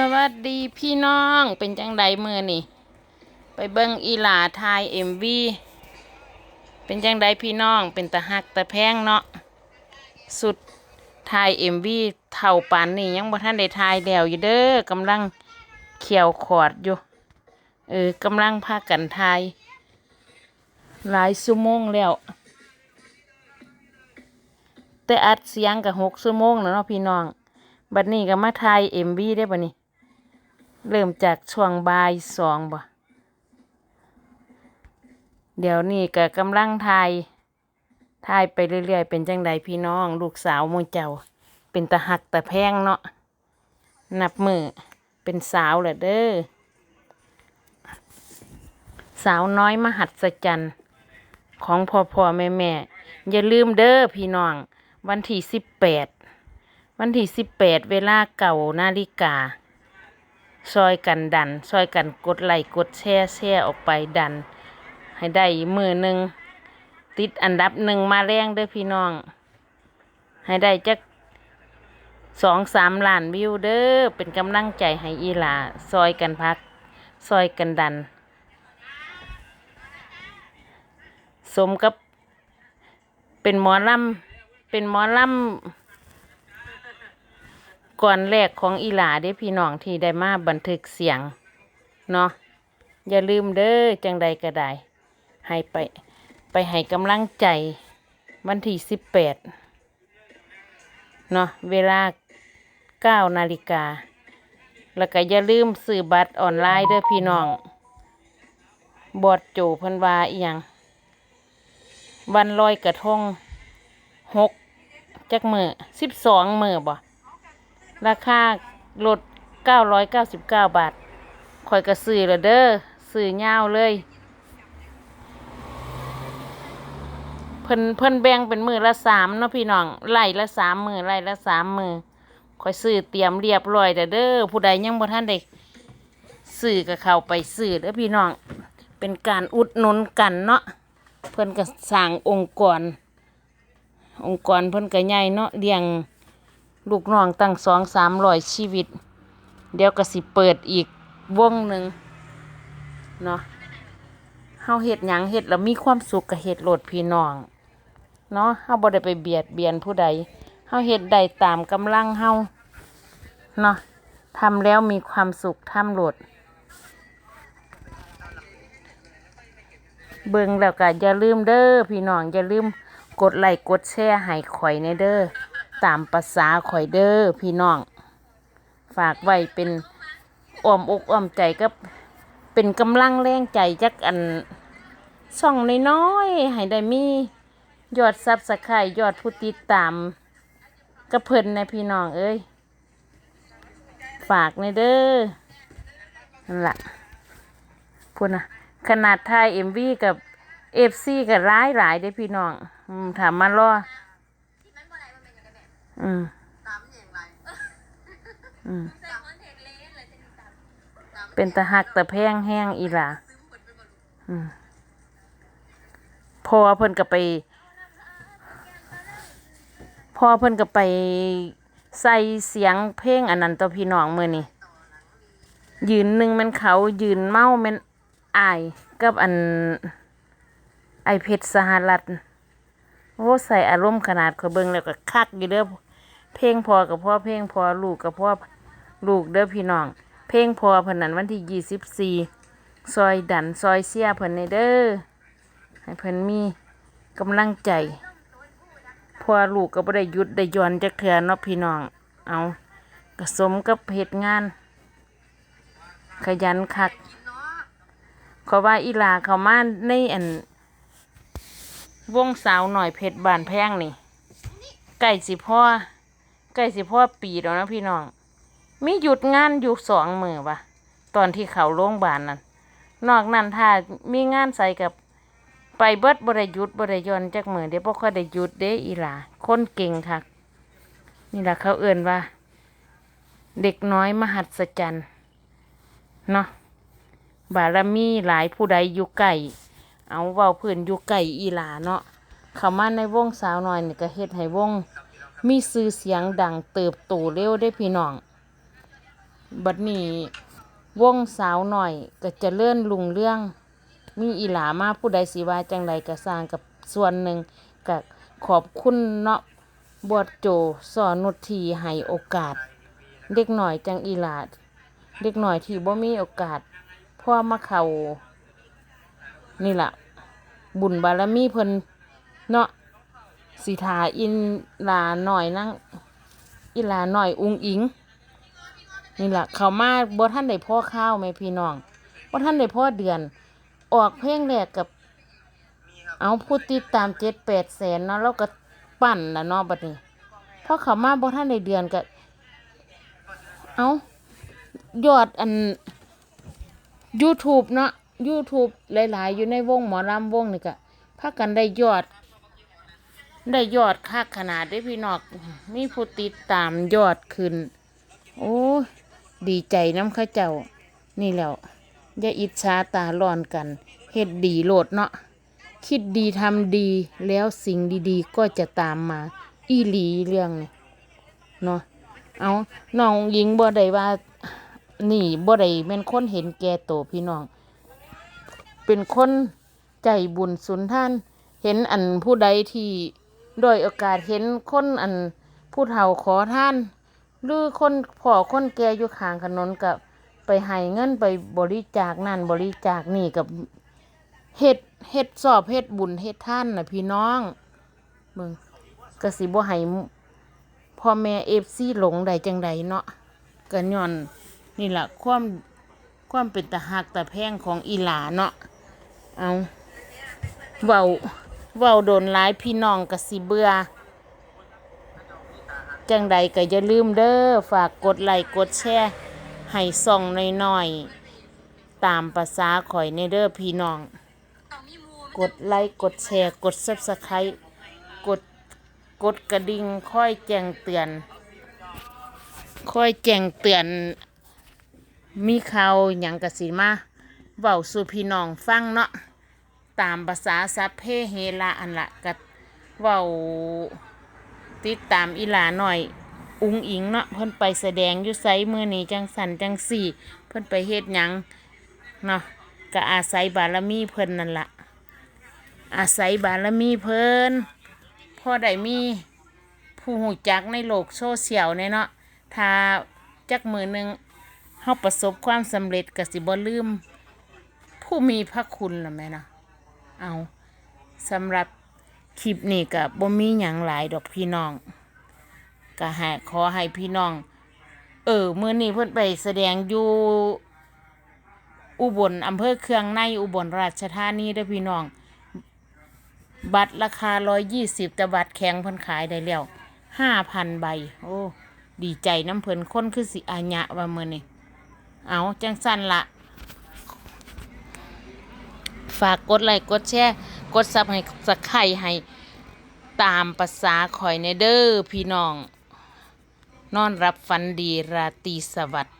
สวัสดีพี่น้องเป็นจังใดมือนี่ ไปเบิ่งอีหลาทายเอ็มวีเป็นจังใดพี่น้องเป็นตะหักตะแพงเนาะสุดทายเอ็มวีเท่าปานนี่ยังบ่ทันได้ทายแล้วอยู่เด้อกำลังเขียวขอดอยู่เออกำลังพากันทาย หลายชั่วโมงแล้ว แต่อัดเสียงกับหกชั่วโมงแล้วเนาะพี่น้องบัดนี้ก็มาถ่ายเอ็มวีได้บัดนี้ เริ่มจากช่วงบ่ายสองบ่ เดี๋ยวนี้ก็กำลังถ่ายถ่ายไปเรื่อยๆ เป็นจังใดพี่น้อง ลูกสาวมูเจ้า เป็นตะหักตะแพงเนาะ นับมือเป็นสาวแหละเด้อ สาวน้อยมหัศจรรย์ของพ่อพ่อแม่แม่อย่าลืมเด้อพี่น้อง วันที่สิบแปดวันที่สิบแปดเวลาเก่านาฬิกา ซอยกันดัน ซอยกันกดไลค์กดแชร์แชร์ออกไปดัน ให้ได้มือหนึ่งติดอันดับหนึ่งมาแรงเด้อพี่น้อง ให้ได้จักสองสามล้านวิวเด้อเป็นกำลังใจให้อีหลาซอยกันพัก ซอยกันดัน สมกับเป็นหมอลำเป็นหมอลำ ก่อนแรกของอีหลาได้พี่น้องที่ได้มาบันทึกเสียงเนาะอย่าลืมเด้อจังใดก็ได้ ให้ไปไปให้กำลังใจวันที่สิบแปดเนาะเวลาเก้านาฬิกา แล้วก็อย่าลืมซื้อบัตรออนไลน์เด้อพี่น้อง บอดโจพันวาอีหยัง วันลอยกระทงหกจักมือสิบสองมือบ่ ราคาลดเก้าร้อยเก้าสิบเก้าบาทข่อยก็ซื้อละเด้อซื้อยาวเลย เพิ่นเพิ่นแบ่งเป็นมือละสามเนาะพี่น้องไล่ละสามมือไล่ละสามมือข่อยซื้อเตรียมเรียบร้อยแล้วเด้อผู้ใดยังบ่ทันได้ซื้อก็เข้าไปซื้อเด้อพี่น้อง เป็นการอุดหนุนกันเนาะเพิ่นก็สร้างองค์กร องค์กรเพิ่นก็ใหญ่เนาะเลี้ยง ลูกน้องตั้งสองสามร้อยชีวิต เดี๋ยวก็สิเปิดอีกวงหนึ่งเนาะเฮาเฮ็ดหยังเฮ็ดแล้วมีความสุขกับเฮ็ดโหลดพี่น้องเนาะเฮาบ่ได้ไปเบียดเบียนผู้ใดเฮาเฮ็ดได้ตามกำลังเฮาเนาะทำแล้วมีความสุขทำโหลดเบิ่งแล้วก็อย่าลืมเด้อพี่น้องอย่าลืมกดไลค์กดแชร์ให้ข่อยในเด้อ ตามภาษาข่อยเด้อพี่น้อง ฝากไว้เป็นอ้อมอกอ้อมใจกับเป็นกำลังแรงใจจักอันช่องน้อยๆให้ได้มียอดซับสไครยอดผู้ติดตามกระเพิ่นในพี่น้องเอ้ย ฝากในเด้อนั่นละพูดนะขนาดไทยเอ็มวีกับเอฟซีกับร้ายหลายได้พี่น้องถามมารอ อืมตามอย่างไรอืมใส่คอนเทนต์เลนเลยจะมีตามตามเป็นตะหักตะแพงแห้งอีหล่าซึมหมดไปหมดอืมพอเพิ่นก็ไป พอเพิ่นก็ไปใส่เสียงเพลงอันนั้นต่อพี่น้องมื้อนี้ยืนหนึ่งแมันเขายืนเมาแมันอายกับอันไอเพชรสหรัฐโอ้ใส่อารมณ์ขนาดเขาเบิ่งแล้วก็คักอยู่เด้อ เพลงพอกับพ่อเพลงพอลูกกับพ่อลูกเด้อพี่น้อง เพลงพอเพิ่นนั้นวันที่ยี่สิบสี่ซอยดันซอยเสียเพิ่นในเด้อให้เพิ่นมีกำลังใจพอลูกก็บ่ได้หยุดได้ย่อนจักเทื่อเนาะพี่น้อง เอาก็สมกับเฮ็ดงาน ขยันคักเขาว่าอีลาเขามาในอันวงสาวหน่อยเพชรบานแพงนี่ใกล้สิพ่อ ใกล้สิพ่อปีแล้วนะพี่น้อง มีหยุดงานอยู่สองมือวะตอนที่เขาโรงบาลนั่นนอกนั้นถ้ามีงานใส่กับไปเบิดบริยุทธ์บริยนจักมือเดี๋ยวพวกเขาได้หยุดเด้อีหลาคนเก่งค่ะ นี่แหละเขาเอื่นว่า เด็กน้อยมหัศจรรย์เนาะบารมีหลายผู้ใดอยู่ไก่เอาเว้าเพื่อนอยู่ไก่อีหลาเนาะเขามาในวงสาวน้อยนี่ก็เฮ็ดให้วง มีชื่อเสียงดังเติบโตเร็วได้พี่น้อง บัดนี้วงสาวหน่อยก็จะเลื่อนลุงเรื่อง มีอีหลามาผู้ใดสิว่าจังใดก็สร้างกับส่วนหนึ่งก็ขอบคุณเนาะบวดโจสอนนุทีให้โอกาส เด็กหน่อยจังอีหลาเด็กหน่อยที่บ่มีโอกาสพ่อมาเขานี่ล่ะบุญบารมีเพิ่นเนาะ สิทาอินลาหน่อยนั่งอีหลาหน่อยอุงอิง นี่แหละเขามาบ่ท่านได้พ่อข้าวไหมพี่น้องบ่ท่านได้พ่อเดือน ออกเพลงแรกกับ เอาผู้ติดตามเจ็ดแปดแสนเนาะแล้วก็ปั่นละเนาะบัดนี้พอเขามาบ่ท่านได้เดือนก็เอายอดอัน YouTube เนาะ YouTube หลาย ๆ อยู่ในวงหมอลำวงนี่ก็พากันได้ยอด ได้ยอดคักขนาดได้พี่น้องมีผู้ติดตามยอดขึ้น โอ้ดีใจน้ำข้าเจ้า นี่แล้วอย่าอิจฉาตาร้อนกันเฮ็ดดีโลดเนาะคิดดีทำดีแล้วสิ่งดีๆ ก็จะตามมา อีหลีเรื่องเนาะเอาน้องหญิงบ่ได้ว่านี่บ่ได้แม่นคนเห็นแก่โตวพี่น้อง เป็นคนใจบุญสุนท่าน เห็นอันผู้ใดที่ ด้อยโอกาสเห็นคนอันผู้เฒ่าขอท่าน หรือคนพ่อคนแก่อยู่ข้างถนนกับไปให้เงินไปบริจาคนั่นบริจาคนี่กับเฮ็ดเฮ็ดสอบเฮ็ดบุญเฮ็ดท่านน่ะพี่น้องมึงกสิบ่ให้พ่อแม่เอฟซีหลงใดจังใดเนาะกันย้อนนี่ล่ะความความเป็นตาหักตาแพงของอีหลาเนาะเอาเว้า เว้าโดนหลายพี่น้องกสิเบื่อ จังใดก็อย่าลืมเด้อฝากกดไลค์กดแชร์ให้ส่องหน้อยๆ ตามภาษาข่อยในเด้อพี่น้อง กดไลค์กดแชร์กด Subscribe กดกดกระดิ่งค่อยแจ้งเตือน ค่อยแจ้งเตือน มีข่าวหยังกสิมาเว้าสู่พี่น้องฟังเนาะ ตามภาษาสัพเพเฮระอันละกัเว้าติดตามอีหลาหน่อย อุงอิงเนาะเพิ่นไปแสดงอยู่ไซมือนี้จังสันจังสี่ เพิ่นไปเฮ็ดหยังเนาะก็อาศัยบารมีเพิ่นนั่นละอาศัยบารมีเพิ่นพอได้มีผู้หูจักในโลกโซเชียลเนี่ยเนาะถ้าจักมือหนึ่งเฮาประสบความสำเร็จก็สิบ่ลืม ผู้มีพระคุณล่ะแม่เนาะ เอาสำหรับคลิปนี้ก็บ่มีหยังหลายดอกพี่น้องก็ให้ขอให้พี่น้อง เออมื้อนี้เพิ่นไปแสดงอยู่อุบลอำเภอเครืองในอุบลราชธานีด้พี่น้อง บัตรราคา120แต่บัตรแข็งเพิ่นขายได้แล้ว5,000ใบ โอ้ ดีใจน้ำเพิ่นคนคือสิอาญะว่ามื้อนี้เอาจังสั่นละ ฝากกดไลค์กดแชร์กดซับให้สักไข่ให้ตามภาษาข่อยในเด้อพี่น้อง นอนรับฝันดีราตรีสวัสดิ์